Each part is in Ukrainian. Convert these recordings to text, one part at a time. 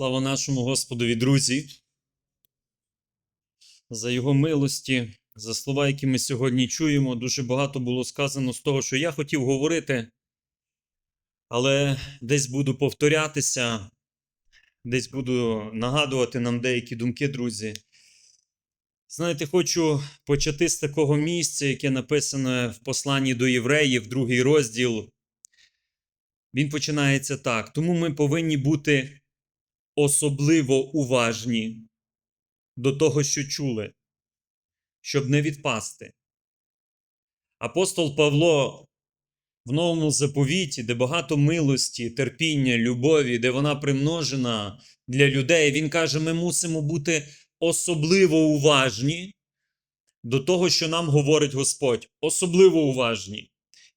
Слава нашому Господові, друзі, за Його милості, за слова, які ми сьогодні чуємо. Дуже багато було сказано з того, що я хотів говорити, але десь буду повторятися, десь буду нагадувати нам деякі думки, друзі. Знаєте, хочу почати з такого місця, яке написане в посланні до євреїв, другий розділ. Він починається так. Тому ми повинні бути особливо уважні до того, що чули, щоб не відпасти. Апостол Павло в новому заповіті, де багато милості, терпіння, любові, де вона примножена для людей, він каже: ми мусимо бути особливо уважні до того, що нам говорить Господь. Особливо уважні.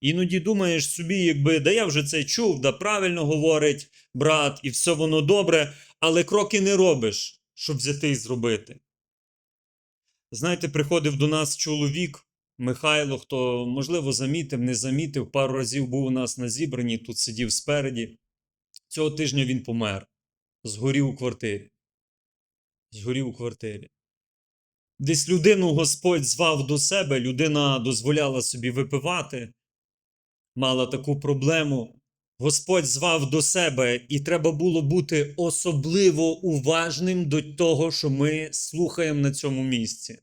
Іноді думаєш собі, якби да я вже це чув, да правильно говорить брат, і все воно добре, але кроки не робиш, щоб взяти і зробити. Знаєте, приходив до нас чоловік Михайло, хто, можливо, замітив, не замітив, пару разів був у нас на зібранні, тут сидів спереді. Цього тижня він помер. Згорів у квартирі. Згорів у квартирі. Десь людину Господь звав до себе, людина дозволяла собі випивати, мала таку проблему. Господь звав до себе, і треба було бути особливо уважним до того, що ми слухаємо на цьому місці.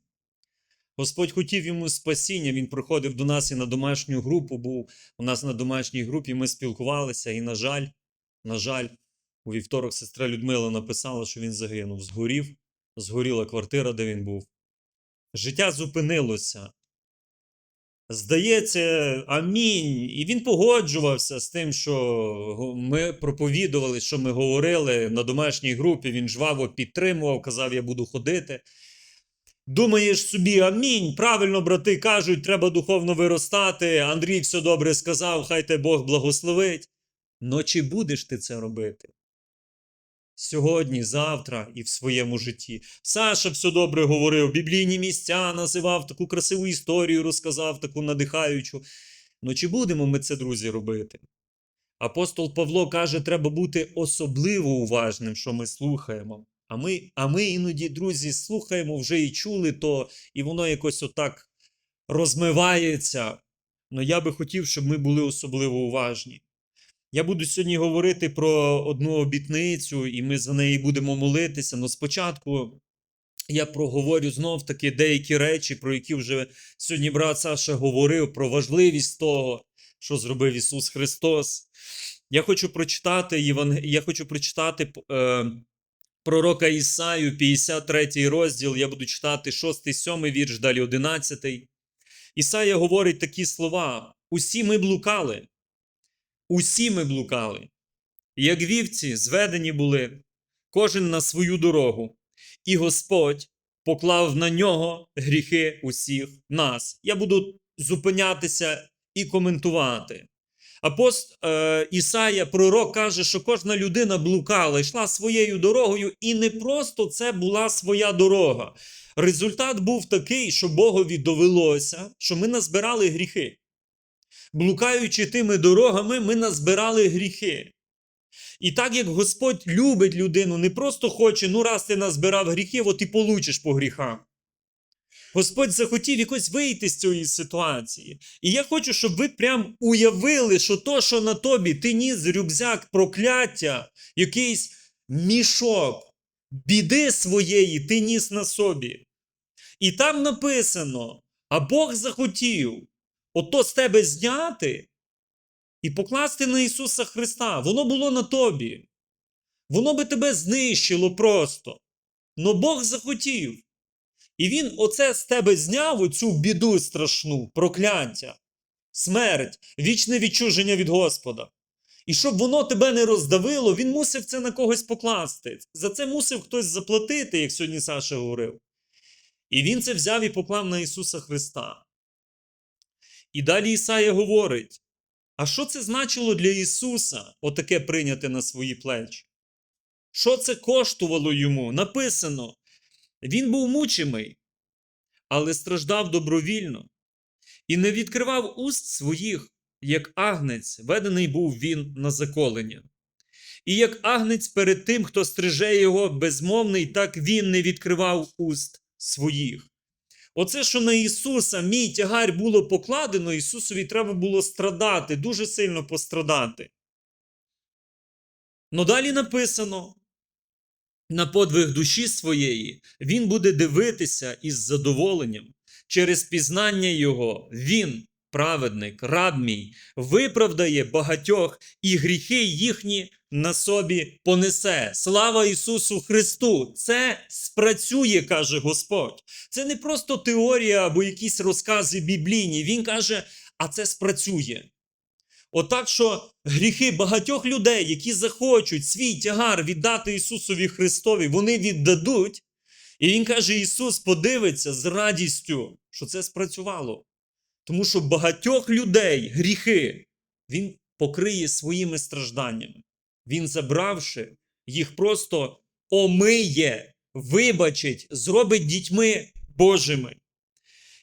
Господь хотів йому спасіння, він приходив до нас і на домашню групу був. У нас на домашній групі ми спілкувалися, і, на жаль, на жаль, у вівторок сестра Людмила написала, що він загинув. Згорів, згоріла квартира, де він був. Життя зупинилося. Здається, амінь. І він погоджувався з тим, що ми проповідували, що ми говорили на домашній групі. Він жваво підтримував, казав, я буду ходити. Думаєш собі, амінь. Правильно, брати кажуть, треба духовно виростати. Андрій все добре сказав, хай те Бог благословить. Но чи будеш ти це робити? Сьогодні, завтра і в своєму житті. Саша все добре говорив, біблійні місця називав, таку красиву історію розказав, таку надихаючу. Ну чи будемо ми це, друзі, робити? Апостол Павло каже, треба бути особливо уважним, що ми слухаємо. А ми, а ми іноді, друзі, слухаємо, вже і чули то, і воно якось отак розмивається. Ну я би хотів, щоб ми були особливо уважні. Я буду сьогодні говорити про одну обітницю, і ми за неї будемо молитися. Но спочатку я проговорю знов таки деякі речі, про які вже сьогодні брат Саша говорив, про важливість того, що зробив Ісус Христос. Я хочу прочитати Єванг... я хочу прочитати е, пророка Ісаю, 53 розділ. Я буду читати 6, 7 вірш, далі 11. Ісая говорить такі слова: усі ми блукали. Усі ми блукали, як вівці зведені були, кожен на свою дорогу, і Господь поклав на нього гріхи усіх нас. Я буду зупинятися і коментувати. Апост е, Ісая, пророк, каже, що кожна людина блукала, йшла своєю дорогою, і не просто це була своя дорога. Результат був такий, що Богові довелося, що ми назбирали гріхи блукаючи тими дорогами, ми назбирали гріхи. І так як Господь любить людину, не просто хоче, ну раз ти назбирав гріхи, от і получиш по гріхам. Господь захотів якось вийти з цієї ситуації. І я хочу, щоб ви прям уявили, що то, що на тобі ти ніс рюкзак прокляття, якийсь мішок, біди своєї ти ніс на собі. І там написано: а Бог захотів ото з тебе зняти і покласти на Ісуса Христа. Воно було на тобі. Воно би тебе знищило просто. Но Бог захотів. І Він оце з тебе зняв, оцю біду страшну, прокляття, смерть, вічне відчуження від Господа. І щоб воно тебе не роздавило, він мусив це на когось покласти. За це мусив хтось заплатити, як сьогодні Саша говорив. І він це взяв і поклав на Ісуса Христа. І далі Ісая говорить: а що це значило для Ісуса отаке прийняти на свої плечі? Що це коштувало йому? Написано: Він був мучимий, але страждав добровільно і не відкривав уст своїх, як агнець, ведений був він на заколення. І як агнець перед тим, хто стриже його безмовний, так він не відкривав уст своїх. Оце, що на Ісуса мій тягар було покладено, Ісусові треба було страдати, дуже сильно пострадати. Ну далі написано: на подвиг душі своєї він буде дивитися із задоволенням. Через пізнання Його він, праведник, раб мій, виправдає багатьох і гріхи їхні на собі понесе. Слава Ісусу Христу! Це спрацює, каже Господь. Це не просто теорія або якісь розкази біблійні. Він каже, а це спрацює. Отак, що гріхи багатьох людей, які захочуть свій тягар віддати Ісусові Христові, вони віддадуть. І Він каже: Ісус подивиться з радістю, що це спрацювало. Тому що багатьох людей гріхи Він покриє своїми стражданнями. Він, забравши, їх просто омиє, вибачить, зробить дітьми Божими.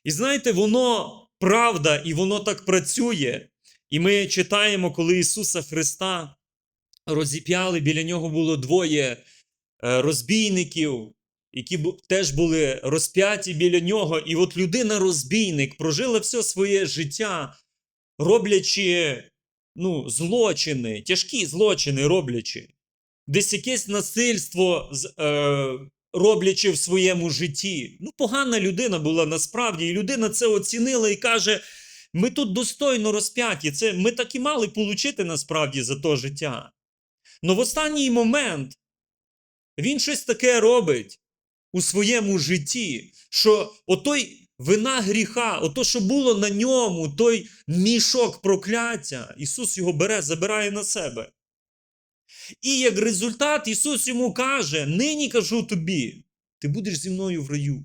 І знаєте, воно правда, і воно так працює. І ми читаємо, коли Ісуса Христа розіп'яли, біля нього було двоє е, розбійників, які бу- теж були розп'яті біля нього. І от людина-розбійник прожила все своє життя, роблячи ну, злочини, тяжкі злочини роблячи, десь якесь насильство е, роблячи в своєму житті. Ну, погана людина була насправді, і людина це оцінила і каже: ми тут достойно розп'яті, це ми так і мали получити насправді за то життя. Но в останній момент він щось таке робить у своєму житті, що отой вина гріха, ото, що було на ньому, той мішок прокляття, Ісус його бере, забирає на себе. І як результат, Ісус йому каже: Нині кажу тобі, ти будеш зі мною в раю.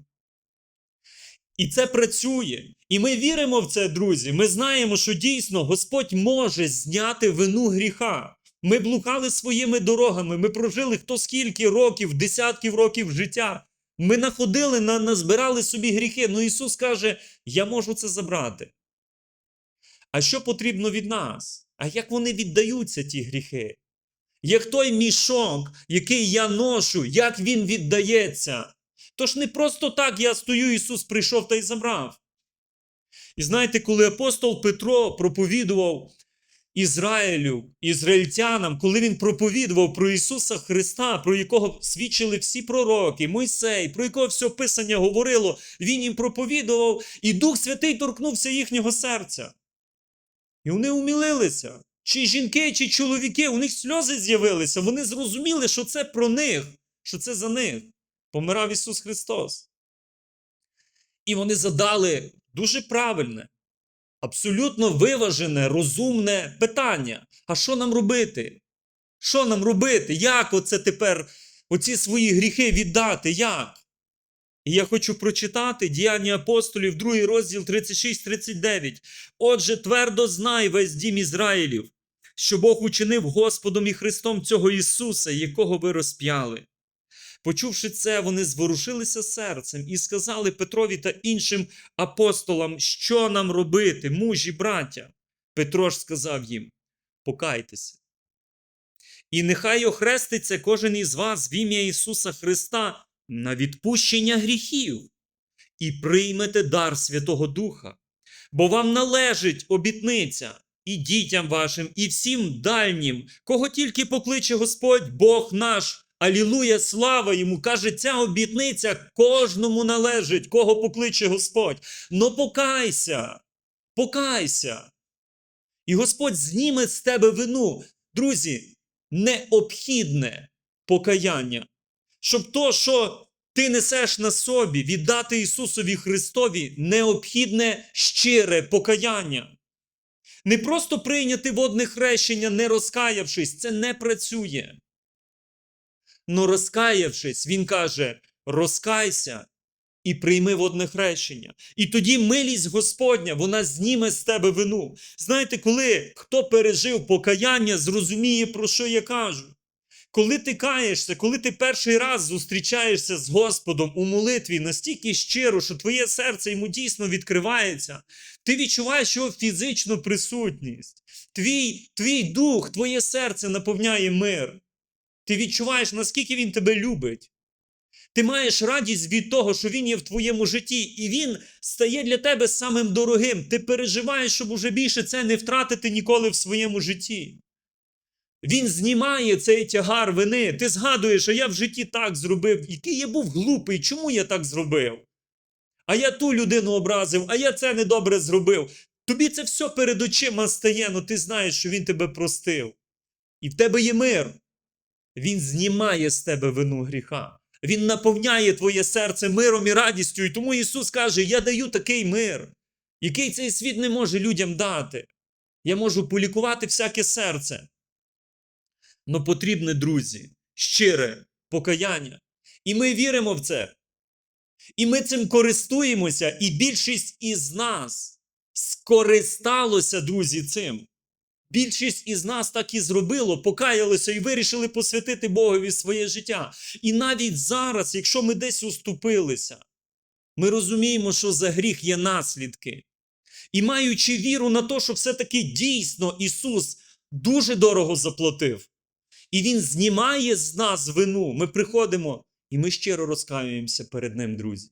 І це працює. І ми віримо в це, друзі. Ми знаємо, що дійсно Господь може зняти вину гріха. Ми блукали своїми дорогами, ми прожили хто скільки років, десятків років життя. Ми находили, на, назбирали собі гріхи. Ну Ісус каже: Я можу це забрати. А що потрібно від нас? А як вони віддаються, ті гріхи? Як той мішок, який я ношу, як він віддається? Тож не просто так я стою, Ісус прийшов та й забрав. І знаєте, коли апостол Петро проповідував Ізраїлю, ізраїльтянам, коли він проповідував про Ісуса Христа, про якого свідчили всі пророки, Мойсей, про якого все Писання говорило, він їм проповідував, і Дух Святий торкнувся їхнього серця. І вони умілилися. Чи жінки, чи чоловіки, у них сльози з'явилися. Вони зрозуміли, що це про них, що це за них. Помирав Ісус Христос. І вони задали дуже правильне, абсолютно виважене, розумне питання. А що нам робити? Що нам робити? Як оце тепер оці свої гріхи віддати? Як? І я хочу прочитати діяння апостолів, другий розділ 36-39. Отже, твердо знай весь дім Ізраїлів, що Бог учинив Господом і Христом цього Ісуса, якого ви розп'яли. Почувши це, вони зворушилися серцем і сказали Петрові та іншим апостолам, що нам робити, мужі, браття. Петро ж сказав їм: Покайтеся. І нехай охреститься кожен із вас в ім'я Ісуса Христа на відпущення гріхів, і приймете дар Святого Духа, бо вам належить обітниця і дітям вашим, і всім дальнім, кого тільки покличе Господь Бог наш. Алілуя, слава йому! Каже, ця обітниця кожному належить, кого покличе Господь. Но покайся, покайся. І Господь зніме з тебе вину. Друзі, необхідне покаяння, щоб то, що ти несеш на собі, віддати Ісусові Христові, необхідне щире покаяння. Не просто прийняти водне хрещення, не розкаявшись, це не працює. Но розкаявшись, він каже: розкайся і прийми водне хрещення. І тоді милість Господня, вона зніме з тебе вину. Знаєте, коли хто пережив покаяння, зрозуміє, про що я кажу. Коли ти каєшся, коли ти перший раз зустрічаєшся з Господом у молитві настільки щиро, що твоє серце йому дійсно відкривається, ти відчуваєш його фізичну присутність. Твій, твій дух, твоє серце наповняє мир. Ти відчуваєш, наскільки він тебе любить. Ти маєш радість від того, що він є в твоєму житті, і він стає для тебе самим дорогим. Ти переживаєш, щоб уже більше це не втратити ніколи в своєму житті. Він знімає цей тягар вини. Ти згадуєш, а я в житті так зробив, який я був глупий, чому я так зробив? А я ту людину образив, а я це недобре зробив. Тобі це все перед очима стає, але ти знаєш, що він тебе простив. І в тебе є мир. Він знімає з тебе вину гріха. Він наповняє твоє серце миром і радістю. І тому Ісус каже: Я даю такий мир, який цей світ не може людям дати. Я можу полікувати всяке серце. Но потрібне, друзі, щире покаяння. І ми віримо в це. І ми цим користуємося, і більшість із нас скористалося, друзі, цим. Більшість із нас так і зробило, покаялися і вирішили посвятити Богові своє життя. І навіть зараз, якщо ми десь уступилися, ми розуміємо, що за гріх є наслідки. І маючи віру на те, що все-таки дійсно Ісус дуже дорого заплатив, і Він знімає з нас вину, ми приходимо і ми щиро розкаюємося перед Ним, друзі.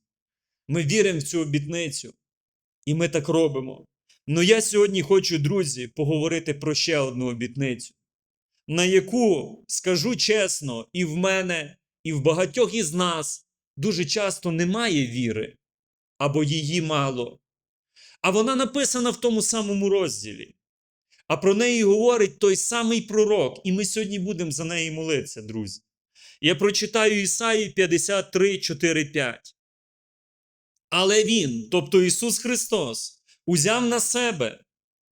Ми віримо в цю обітницю, і ми так робимо. Ну я сьогодні хочу, друзі, поговорити про ще одну обітницю, на яку, скажу чесно, і в мене, і в багатьох із нас дуже часто немає віри, або її мало. А вона написана в тому самому розділі. А про неї говорить той самий пророк, і ми сьогодні будемо за неї молитися, друзі. Я прочитаю Ісаї 53, 4, 5. Але Він, тобто Ісус Христос, узяв на себе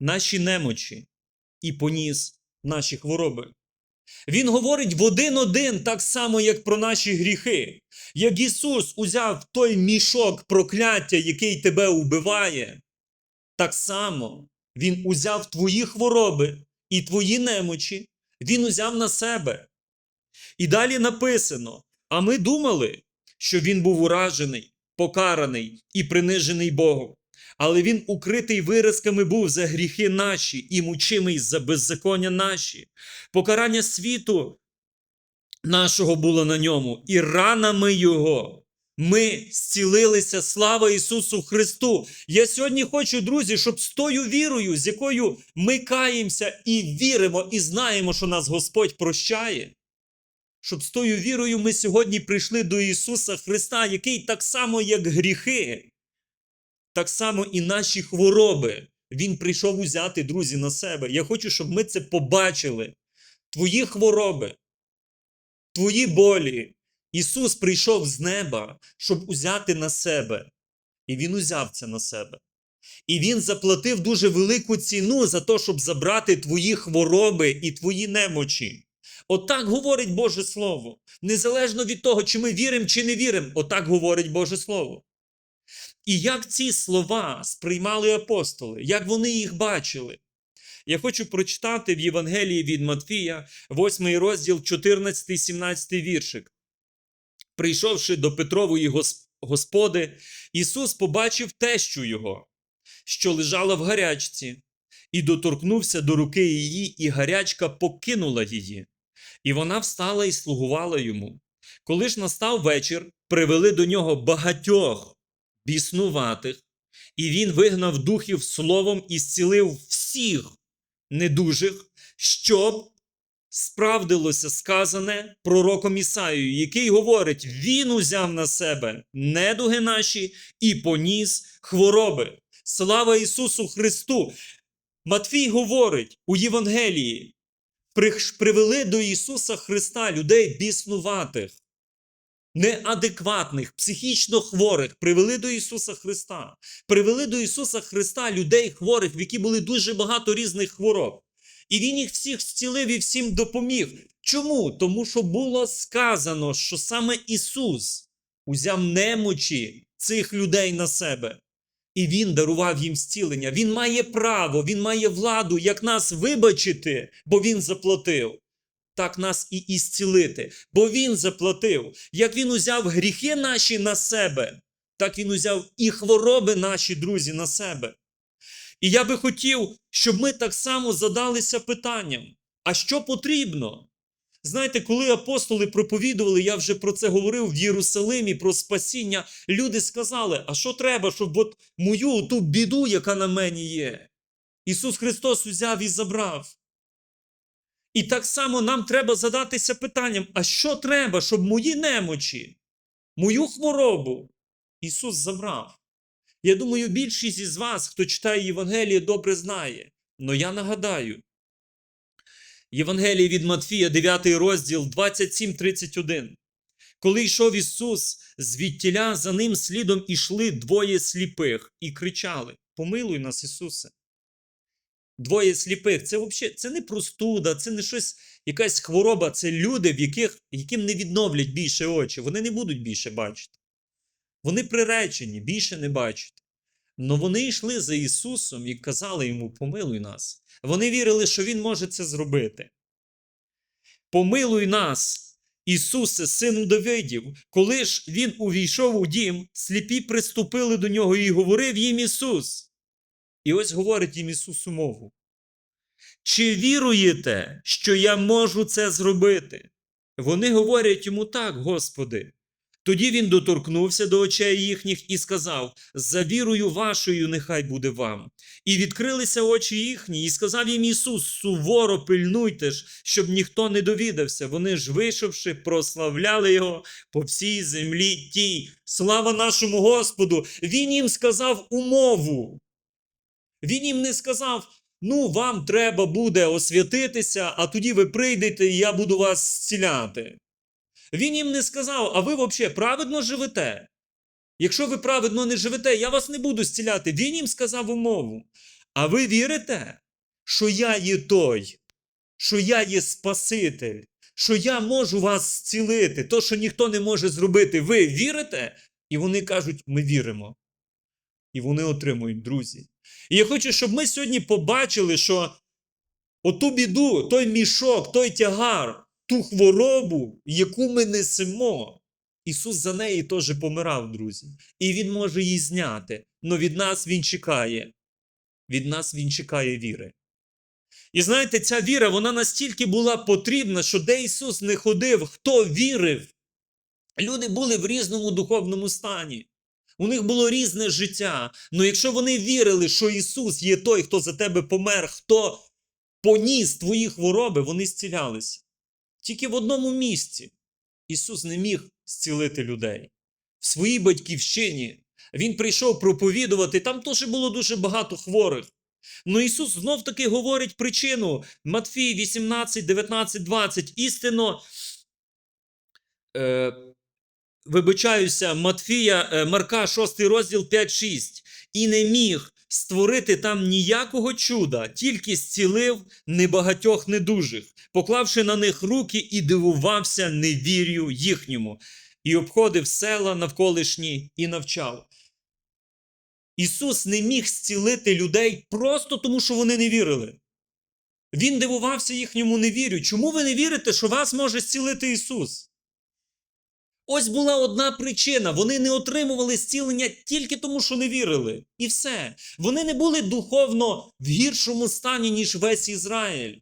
наші немочі і поніс наші хвороби. Він говорить в один-один, так само, як про наші гріхи. Як Ісус узяв той мішок прокляття, який тебе вбиває, так само Він узяв твої хвороби і твої немочі, Він узяв на себе. І далі написано: а ми думали, що він був уражений, покараний і принижений Богом. Але він укритий виразками був за гріхи наші і мучимий за беззаконня наші. Покарання світу нашого було на ньому, і ранами Його. Ми зцілилися, слава Ісусу Христу. Я сьогодні хочу, друзі, щоб з тою вірою, з якою ми каємося і віримо, і знаємо, що нас Господь прощає. Щоб з тою вірою ми сьогодні прийшли до Ісуса Христа, який так само, як гріхи, так само і наші хвороби. Він прийшов узяти, друзі, на себе. Я хочу, щоб ми це побачили. Твої хвороби, твої болі. Ісус прийшов з неба, щоб узяти на себе. І Він узяв це на себе. І Він заплатив дуже велику ціну за те, щоб забрати твої хвороби і твої немочі. Отак говорить Боже Слово. Незалежно від того, чи ми віримо, чи не віримо, отак говорить Боже Слово. І як ці слова сприймали апостоли, як вони їх бачили? Я хочу прочитати в Євангелії від Матфія, 8 розділ, 14, 17 віршик. Прийшовши до Петрової господи, Ісус побачив тещу його, що лежала в гарячці, і доторкнувся до руки її, і гарячка покинула її. І вона встала і слугувала йому. Коли ж настав вечір, привели до нього багатьох біснуватих, і він вигнав духів словом і зцілив всіх недужих, щоб справдилося сказане пророком Ісаєю, який говорить: Він узяв на себе недуги наші і поніс хвороби. Слава Ісусу Христу! Матфій говорить у Євангелії: привели до Ісуса Христа людей біснуватих, неадекватних, психічно хворих, привели до Ісуса Христа. Привели до Ісуса Христа людей хворих, в які були дуже багато різних хвороб. І Він їх всіх зцілив і всім допоміг. Чому? Тому що було сказано, що саме Ісус узяв немочі цих людей на себе. І Він дарував їм зцілення. Він має право, Він має владу, як нас вибачити, бо Він заплатив. Так нас і ісцілити, бо Він заплатив. Як Він узяв гріхи наші на себе, так Він узяв і хвороби наші, друзі, на себе. І я би хотів, щоб ми так само задалися питанням: а що потрібно? Знаєте, коли апостоли проповідували, я вже про це говорив в Єрусалимі, про спасіння, люди сказали: а що треба, щоб от мою ту біду, яка на мені є, Ісус Христос узяв і забрав. І так само нам треба задатися питанням: а що треба, щоб мої немочі, мою хворобу Ісус забрав? Я думаю, більшість із вас, хто читає Євангеліє, добре знає. Но я нагадаю, Євангеліє від Матфія, 9 розділ, 27-31. Коли йшов Ісус, звідтіля за ним слідом ішли двоє сліпих і кричали: Помилуй нас, Ісусе. Двоє сліпих. Це взагалі це не простуда, це не щось, якась хвороба, це люди, в яких, яким не відновлять більше очі. Вони не будуть більше бачити. Вони приречені, більше не бачать. Но вони йшли за Ісусом і казали йому: Помилуй нас. Вони вірили, що Він може це зробити. Помилуй нас, Ісусе, сину Давидів. Коли ж він увійшов у дім, сліпі приступили до нього і говорив їм Ісус. І ось говорить їм Ісус умову. Чи віруєте, що я можу це зробити? Вони говорять йому так, Господи. Тоді він доторкнувся до очей їхніх і сказав: За вірою вашою нехай буде вам. І відкрилися очі їхні, і сказав їм Ісус: суворо пильнуйте ж, щоб ніхто не довідався. Вони ж, вийшовши, прославляли його по всій землі тій. Слава нашому Господу! Він їм сказав умову. Він їм не сказав. Ну, вам треба буде освятитися, а тоді ви прийдете, і я буду вас зціляти. Він їм не сказав, а ви взагалі праведно живете. Якщо ви праведно не живете, я вас не буду зціляти. Він їм сказав умову. А ви вірите, що я є той, що я є Спаситель, що я можу вас зцілити, то, що ніхто не може зробити, ви вірите? І вони кажуть, ми віримо. І вони отримують, друзі. І я хочу, щоб ми сьогодні побачили, що оту біду, той мішок, той тягар, ту хворобу, яку ми несемо. Ісус за неї теж помирав, друзі. І Він може її зняти. Но від нас Він чекає. Від нас Він чекає віри. І знаєте, ця віра, вона настільки була потрібна, що де Ісус не ходив, хто вірив. Люди були в різному духовному стані. У них було різне життя. Але якщо вони вірили, що Ісус є той, хто за тебе помер, хто поніс твої хвороби, вони зцілялися. Тільки в одному місці Ісус не міг зцілити людей. В своїй батьківщині Він прийшов проповідувати, там теж було дуже багато хворих. Ну Ісус знов таки говорить причину. Матфій 18, 19, 20. Істинно, е, вибачаюся, Матфія, е, Марка, 6 розділ 5-6. І не міг створити там ніякого чуда, тільки зцілив небагатьох недужих, поклавши на них руки і дивувався невір'ю їхньому, і обходив села навколишні і навчав. Ісус не міг зцілити людей просто тому, що вони не вірили. Він дивувався їхньому невір'ю. Чому ви не вірите, що вас може зцілити Ісус? Ось була одна причина. Вони не отримували зцілення тільки тому, що не вірили. І все. Вони не були духовно в гіршому стані, ніж весь Ізраїль.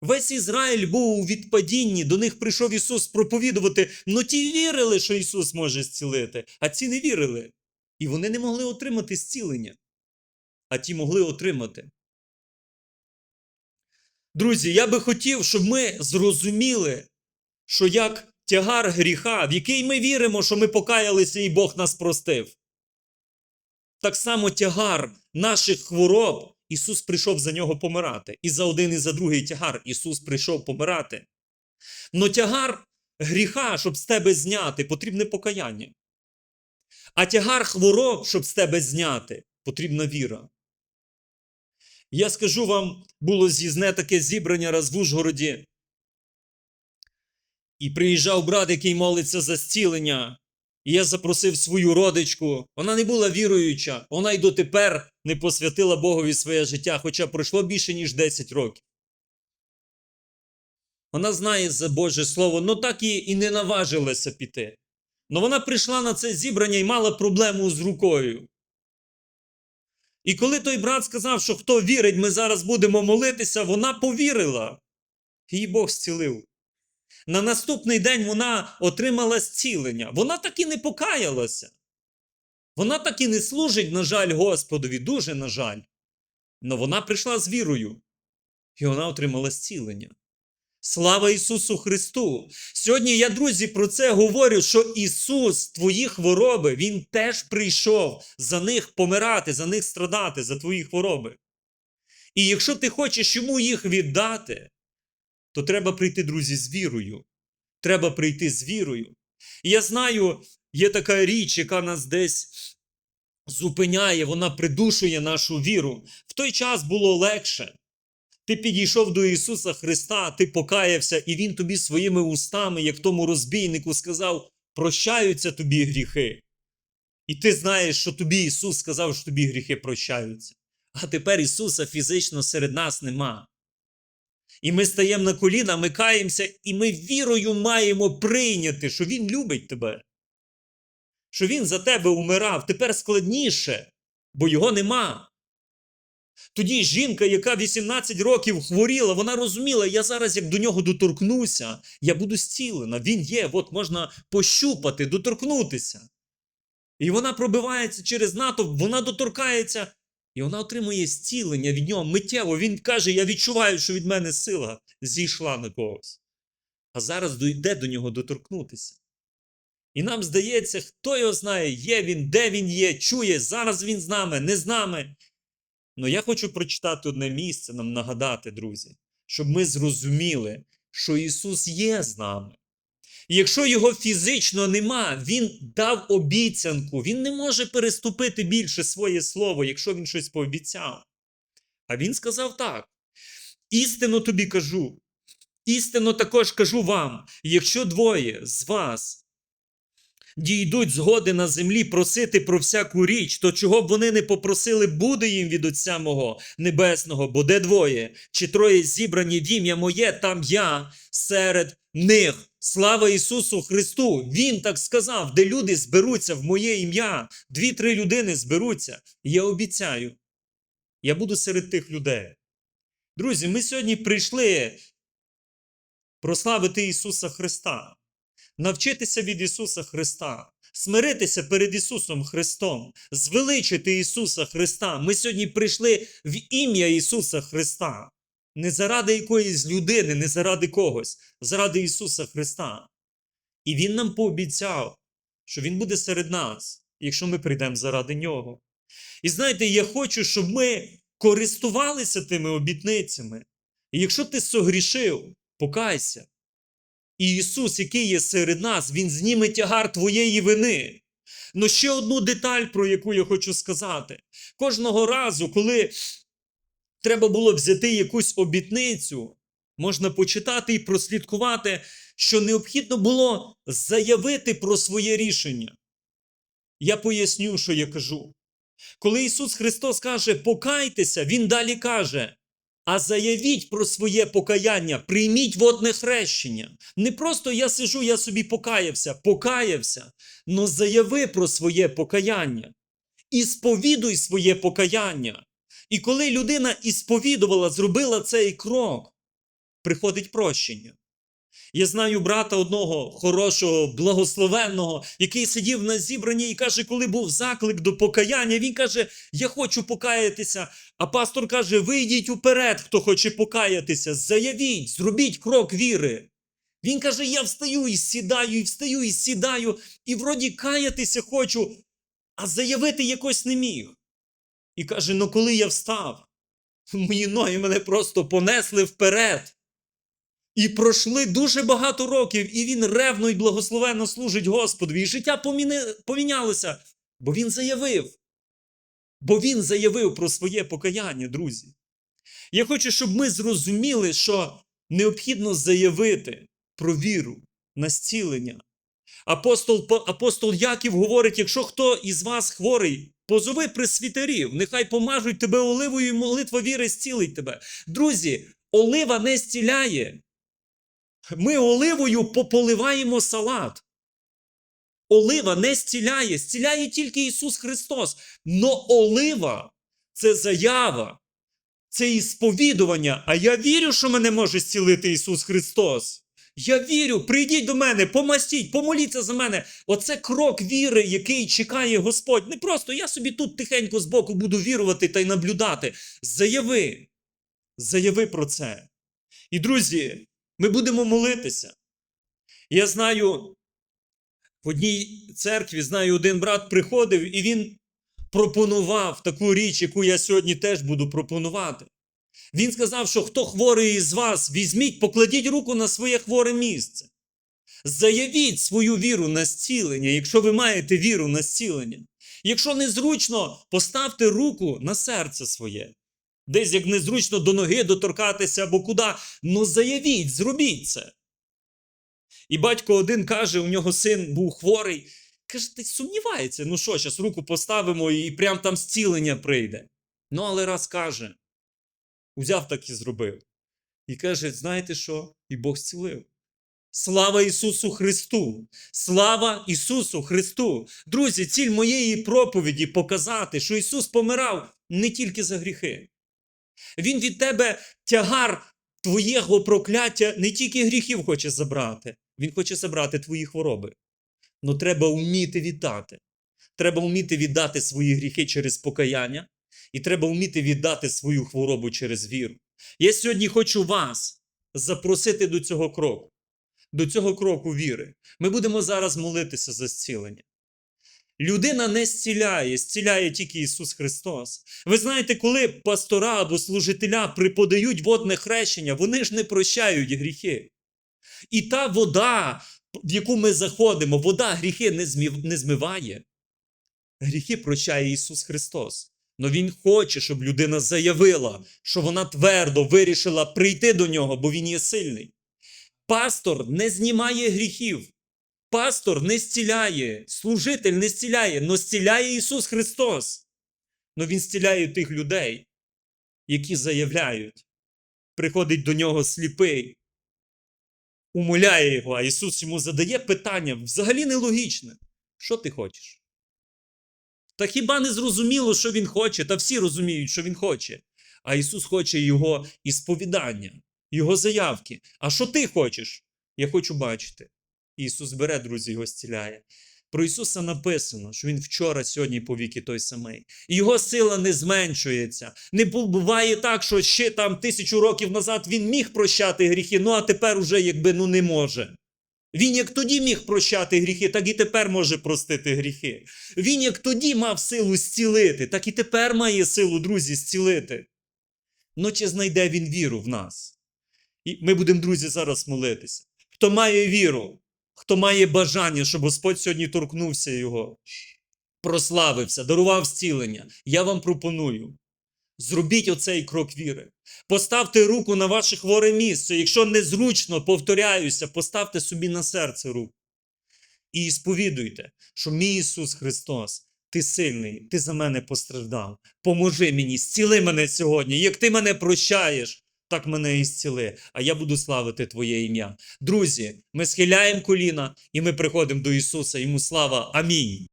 Весь Ізраїль був у відпадінні, до них прийшов Ісус проповідувати, но ті вірили, що Ісус може зцілити, а ці не вірили. І вони не могли отримати зцілення, а ті могли отримати. Друзі, я би хотів, щоб ми зрозуміли, що як тягар гріха, в який ми віримо, що ми покаялися і Бог нас простив. Так само тягар наших хвороб, Ісус прийшов за нього помирати. І за один, і за другий тягар Ісус прийшов помирати. Но тягар гріха, щоб з тебе зняти, потрібне покаяння. А тягар хвороб, щоб з тебе зняти, потрібна віра. Я скажу вам, було з'їзне таке зібрання раз в Ужгороді. І приїжджав брат, який молиться за зцілення. І я запросив свою родичку. Вона не була віруюча, вона й дотепер не посвятила Богові своє життя, хоча пройшло більше, ніж 10 років. Вона знає за Боже Слово, але так і, і не наважилася піти. Но вона прийшла на це зібрання і мала проблему з рукою. І коли той брат сказав, що хто вірить, ми зараз будемо молитися, вона повірила. Її Бог зцілив. На наступний день вона отримала зцілення. Вона так і не покаялася. Вона так і не служить, на жаль, Господові, дуже на жаль. Но вона прийшла з вірою, і вона отримала зцілення. Слава Ісусу Христу! Сьогодні я, друзі, про це говорю, що Ісус, твої хвороби, Він теж прийшов за них помирати, за них страдати, за твої хвороби. І якщо ти хочеш йому їх віддати, то треба прийти, друзі, з вірою. Треба прийти з вірою. І я знаю, є така річ, яка нас десь зупиняє, вона придушує нашу віру. В той час було легше. Ти підійшов до Ісуса Христа, ти покаявся, і Він тобі своїми устами, як тому розбійнику, сказав: прощаються тобі гріхи. І ти знаєш, що тобі Ісус сказав, що тобі гріхи прощаються. А тепер Ісуса фізично серед нас нема. І ми стаємо на коліна, ми каємося, і ми вірою маємо прийняти, що Він любить тебе. Що Він за тебе умирав. Тепер складніше, бо його нема. Тоді жінка, яка 18 років хворіла, вона розуміла, я зараз, як до нього доторкнуся, я буду зцілена. Він є, от можна пощупати, доторкнутися. І вона пробивається через натовп, вона доторкається, і вона отримує зцілення від нього миттєво. Він каже: Я відчуваю, що від мене сила зійшла на когось. А зараз дійде до нього доторкнутися. І нам здається, хто його знає, є він, де він є, чує, зараз він з нами, не з нами. Ну я хочу прочитати одне місце, нам нагадати, друзі, щоб ми зрозуміли, що Ісус є з нами. Якщо його фізично нема, Він дав обіцянку, Він не може переступити більше своє слово, якщо він щось пообіцяв. А Він сказав так: істину тобі кажу, істину також кажу вам, якщо двоє з вас дійдуть згоди на землі просити про всяку річ, то чого б вони не попросили, буде їм від Отця мого Небесного, бо де двоє чи троє зібрані в ім'я моє, там я серед них. Слава Ісусу Христу! Він так сказав, де люди зберуться в моє ім'я, дві-три людини зберуться. Я обіцяю, я буду серед тих людей. Друзі, ми сьогодні прийшли прославити Ісуса Христа навчитися від Ісуса Христа, смиритися перед Ісусом Христом, звеличити Ісуса Христа. Ми сьогодні прийшли в ім'я Ісуса Христа. Не заради якоїсь людини, не заради когось, заради Ісуса Христа. І Він нам пообіцяв, що Він буде серед нас, якщо ми прийдемо заради Нього. І знаєте, я хочу, щоб ми користувалися тими обітницями. І якщо ти согрішив, покайся. І Ісус, який є серед нас, Він зніме тягар твоєї вини. Ну ще одну деталь, про яку я хочу сказати. Кожного разу, коли треба було взяти якусь обітницю, можна почитати і прослідкувати, що необхідно було заявити про своє рішення. Я поясню, що я кажу. Коли Ісус Христос каже, покайтеся, Він далі каже, а заявіть про своє покаяння, прийміть водне хрещення. Не просто я сижу, я собі покаявся, покаявся, но заяви про своє покаяння. І сповідуй своє покаяння. І коли людина ісповідувала, зробила цей крок, приходить прощення. Я знаю брата одного хорошого, благословенного, який сидів на зібранні і каже, коли був заклик до покаяння, він каже: Я хочу покаятися. А пастор каже: Вийдіть уперед, хто хоче покаятися, заявіть, зробіть крок віри. Він каже: Я встаю і сідаю, і встаю, і сідаю, і вроді каятися хочу, а заявити якось не міг. І каже: Ну коли я встав, мої ноги мене просто понесли вперед. І пройшли дуже багато років, і він ревно і благословенно служить Господові. І життя поміни... помінялося, бо він заявив. Бо він заявив про своє покаяння, друзі. Я хочу, щоб ми зрозуміли, що необхідно заявити про віру на зцілення. Апостол, апостол Яків говорить: якщо хто із вас хворий, позови присвітерів, нехай помажуть тебе оливою, і молитва віри зцілить тебе. Друзі, олива не зціляє. Ми оливою пополиваємо салат. Олива не зціляє, зціляє тільки Ісус Христос. Но олива це заява. це і сповідування. А я вірю, що мене може зцілити Ісус Христос. Я вірю, прийдіть до мене, помастіть, помоліться за мене. Оце крок віри, який чекає Господь. Не просто я собі тут тихенько збоку буду вірувати та й наблюдати. Заяви. Заяви про це. І, друзі, ми будемо молитися. Я знаю, в одній церкві, знаю, один брат приходив і він пропонував таку річ, яку я сьогодні теж буду пропонувати. Він сказав, що хто хворий із вас, візьміть, покладіть руку на своє хворе місце. Заявіть свою віру на зцілення, якщо ви маєте віру на зцілення. Якщо незручно, поставте руку на серце своє. Десь як незручно до ноги доторкатися або куди, ну заявіть, зробіть це. І батько один каже, у нього син був хворий. Каже, ти сумнівається, ну що, зараз руку поставимо і прям там зцілення прийде. Ну, але раз каже, узяв так і зробив. І каже: знаєте що? І Бог зцілив. Слава Ісусу Христу! Слава Ісусу Христу! Друзі, ціль моєї проповіді показати, що Ісус помирав не тільки за гріхи. Він від тебе тягар твоєго прокляття не тільки гріхів хоче забрати, Він хоче забрати твої хвороби. Ну треба вміти віддати. Треба вміти віддати свої гріхи через покаяння, і треба вміти віддати свою хворобу через віру. Я сьогодні хочу вас запросити до цього кроку, до цього кроку віри. Ми будемо зараз молитися за зцілення. Людина не зціляє, зціляє тільки Ісус Христос. Ви знаєте, коли пастора або служителя приподають водне хрещення, вони ж не прощають гріхи. І та вода, в яку ми заходимо, вода гріхи не, змиває. Гріхи прощає Ісус Христос. Но Він хоче, щоб людина заявила, що вона твердо вирішила прийти до нього, бо Він є сильний. Пастор не знімає гріхів. Пастор не зціляє, служитель не зціляє, но зціляє Ісус Христос. Но Він зціляє тих людей, які заявляють. Приходить до нього сліпий, умоляє його, а Ісус йому задає питання взагалі нелогічне. Що ти хочеш? Та хіба не зрозуміло, що Він хоче, та всі розуміють, що Він хоче. А Ісус хоче його ісповідання, його заявки. А що ти хочеш? Я хочу бачити. Ісус бере, друзі, його зціляє. Про Ісуса написано, що Він вчора, сьогодні і повіки той самий. Його сила не зменшується. Не буває так, що ще там тисячу років назад Він міг прощати гріхи, ну а тепер уже якби ну не може. Він як тоді міг прощати гріхи, так і тепер може простити гріхи. Він як тоді мав силу зцілити, так і тепер має силу, друзі, зцілити. Ну чи знайде він віру в нас? І ми будемо, друзі, зараз молитися. Хто має віру, хто має бажання, щоб Господь сьогодні торкнувся його, прославився, дарував зцілення, я вам пропоную. Зробіть оцей крок віри. Поставте руку на ваше хворе місце. Якщо незручно, повторяюся, поставте собі на серце руку. І сповідуйте, що мій Ісус Христос, ти сильний, ти за мене постраждав. Поможи мені, зціли мене сьогодні. Як ти мене прощаєш, так мене і зціли, а я буду славити Твоє ім'я. Друзі, ми схиляємо коліна і ми приходимо до Ісуса. Йому слава. Амінь.